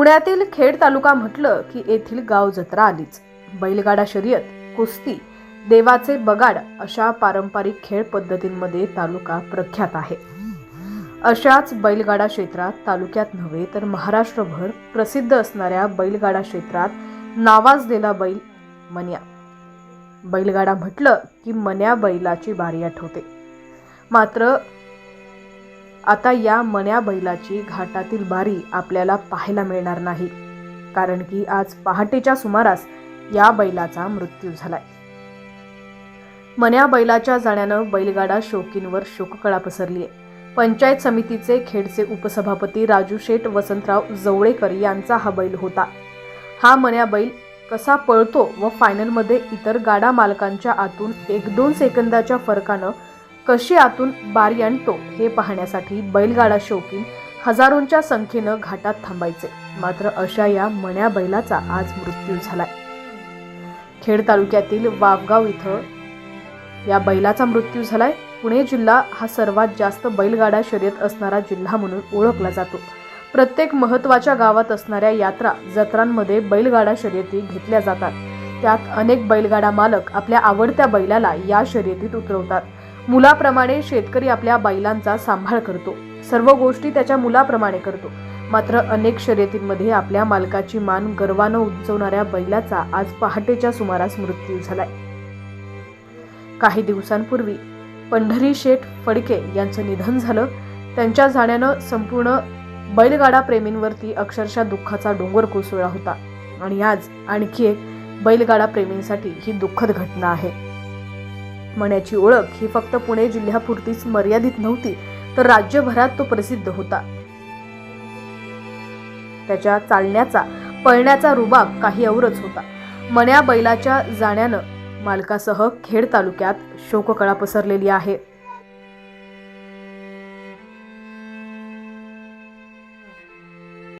पुण्यातील खेड तालुका म्हटलं की येथील गाव जत्रा आलीच. बैलगाडा शर्यत कुस्ती देवाचे बगाड अशा पारंपरिक खेळ पद्धतींमध्ये तालुका प्रख्यात आहे. अशाच बैलगाडा क्षेत्रात तालुक्यात नव्हे तर महाराष्ट्रभर प्रसिद्ध असणाऱ्या बैलगाडा क्षेत्रात नावाजलेला बैल मन्या. बैलगाडा म्हटलं की मन्या बैलाची बारी आठवते. मात्र आता या मन्या बैलाची घाटातील बारी आपल्याला पाहायला मिळणार नाही. कारण की आज पहाटेच्या सुमारास या बैलाचा मृत्यू झालाय. मन्या बैलाच्या जाण्यानं बैलगाडा शोकींवर शोककळा पसरली आहे पंचायत समितीचे खेडचे उपसभापती राजू शेठ वसंतराव जवळेकर यांचा हा बैल होता. हा मन्या बैल कसा पळतो व फायनलमध्ये इतर गाडा मालकांच्या आतून एक दोन सेकंदाच्या फरकानं कशी आतून बारी आणतो हे पाहण्यासाठी बैलगाडा शौकीन हजारोंच्या संख्येनं घाटात थांबायचे. मात्र अशा या मण्या बैलाचा आज मृत्यू झालाय. खेड तालुक्यातील वावगाव इथं या बैलाचा मृत्यू झालाय. पुणे जिल्हा हा सर्वात जास्त बैलगाडा शर्यत असणारा जिल्हा म्हणून ओळखला जातो. प्रत्येक महत्त्वाच्या गावात असणाऱ्या यात्रा जत्रांमध्ये बैलगाडा शर्यती घेतल्या जातात. त्यात अनेक बैलगाडा मालक आपल्या आवडत्या बैलाला या शर्यतीत उतरवतात. मुलाप्रमाणे शेतकरी आपल्या बैलांचा सांभाळ करतो. सर्व गोष्टी त्याच्या मुलाप्रमाणे करतो. मात्र अनेक शर्यतींमध्ये आपल्या मालकाची मान गर्वानं उंचवणाऱ्या बैलाचा आज पहाटेच्या सुमारास मृत्यू झालाय. काही दिवसांपूर्वी पंढरी शेठ फडके यांचं निधन झालं. त्यांच्या जाण्यानं संपूर्ण बैलगाडा प्रेमींवरती अक्षरशः दुःखाचा डोंगर कोसळला होता. आणि आज आणखी एक बैलगाडा प्रेमींसाठी ही दुःखद घटना आहे. मण्याची ओळख ही फक्त पुणे जिल्ह्यापुरतीच मर्यादित नव्हती तर राज्यभरात तो प्रसिद्ध होता. त्याच्या चालण्याचा पळण्याचा रुबाब काही औरच होता. मण्या बैलाच्या जाण्यानं मालकासह खेड तालुक्यात शोककळा पसरलेली आहे.